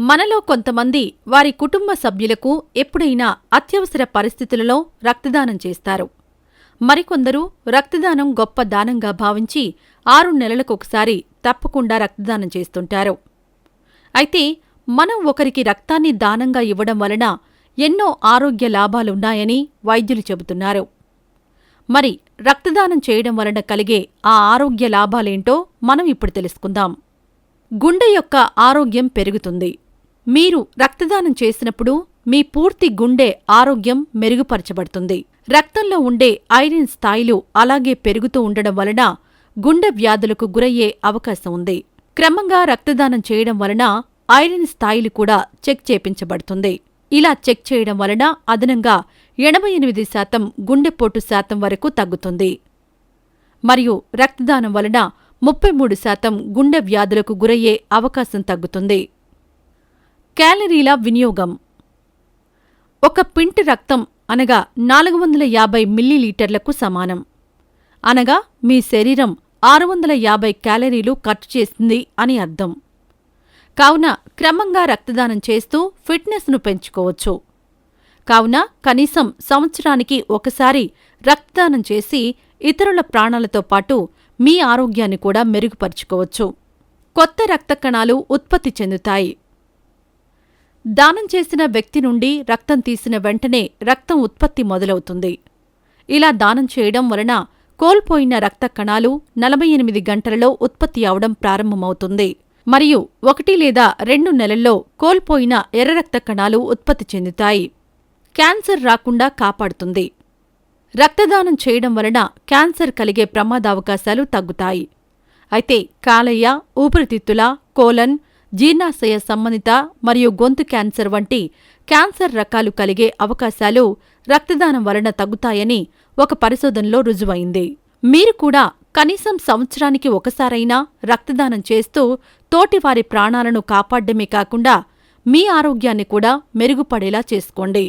మనలో కొంతమంది వారి కుటుంబ సభ్యులకు ఎప్పుడైనా అత్యవసర పరిస్థితులలో రక్తదానం చేస్తారు. మరికొందరు రక్తదానం గొప్ప దానంగా భావించి ఆరు నెలలకొకసారి తప్పకుండా రక్తదానం చేస్తుంటారు. అయితే మనం ఒకరికి రక్తాన్ని దానంగా ఇవ్వడం వలన ఎన్నో ఆరోగ్య లాభాలున్నాయని వైద్యులు చెబుతున్నారు. మరి రక్తదానం చేయడం వలన కలిగే ఆ ఆరోగ్య లాభాలేంటో మనం ఇప్పుడు తెలుసుకుందాం. గుండె యొక్క ఆరోగ్యం పెరుగుతుంది. మీరు రక్తదానం చేసినప్పుడు మీ పూర్తి గుండె ఆరోగ్యం మెరుగుపరచబడుతుంది. రక్తంలో ఉండే ఐరన్ స్థాయిలు అలాగే పెరుగుతూ ఉండడం వలన గుండె వ్యాధులకు గురయ్యే అవకాశం ఉంది. క్రమంగా రక్తదానం చేయడం వలన ఐరన్ స్థాయిలు కూడా చెక్ చేపించబడుతుంది. ఇలా చెక్ చేయడం వలన అదనంగా ఎనభై ఎనిమిది శాతం గుండెపోటు శాతం వరకు తగ్గుతుంది. మరియు రక్తదానం వలన ముప్పై మూడు శాతం గుండె వ్యాధులకు గురయ్యే అవకాశం తగ్గుతుంది. క్యాలరీల వినియోగం. ఒక పింటి రక్తం అనగా నాలుగు వందల యాభై మిల్లీలీటర్లకు సమానం. అనగా మీ శరీరం ఆరు వందల యాభై క్యాలరీలు ఖర్చు చేస్తుంది అని అర్థం. కావున క్రమంగా రక్తదానం చేస్తూ ఫిట్నెస్ను పెంచుకోవచ్చు. కావున కనీసం సంవత్సరానికి ఒకసారి రక్తదానం చేసి ఇతరుల ప్రాణాలతో పాటు మీ ఆరోగ్యాన్ని కూడా మెరుగుపరుచుకోవచ్చు. కొత్త రక్త కణాలు ఉత్పత్తి చెందుతాయి. దానం చేసిన వ్యక్తి నుండి రక్తం తీసిన వెంటనే రక్తం ఉత్పత్తి మొదలవుతుంది. ఇలా దానం చేయడం వలన కోల్పోయిన రక్త కణాలు నలభై ఎనిమిది గంటలలో ఉత్పత్తి అవడం ప్రారంభమవుతుంది. మరియు ఒకటి లేదా రెండు నెలల్లో కోల్పోయిన ఎర్ర రక్త కణాలు ఉత్పత్తి చెందుతాయి. క్యాన్సర్ రాకుండా కాపాడుతుంది. రక్తదానం చేయడం వలన క్యాన్సర్ కలిగే ప్రమాదావకాశాలు తగ్గుతాయి. అయితే కాలయ్య ఊపిరితిత్తుల కోలన్ జీర్ణాశయ సంబంధిత మరియు గొంతు క్యాన్సర్ వంటి క్యాన్సర్ రకాలు కలిగే అవకాశాలు రక్తదానం వలన తగ్గుతాయని ఒక పరిశోధనలో రుజువైంది. మీరు కూడా కనీసం సంవత్సరానికి ఒకసారైనా రక్తదానం చేస్తూ తోటివారి ప్రాణాలను కాపాడ్డమే కాకుండా మీ ఆరోగ్యాన్ని కూడా మెరుగుపడేలా చేసుకోండి.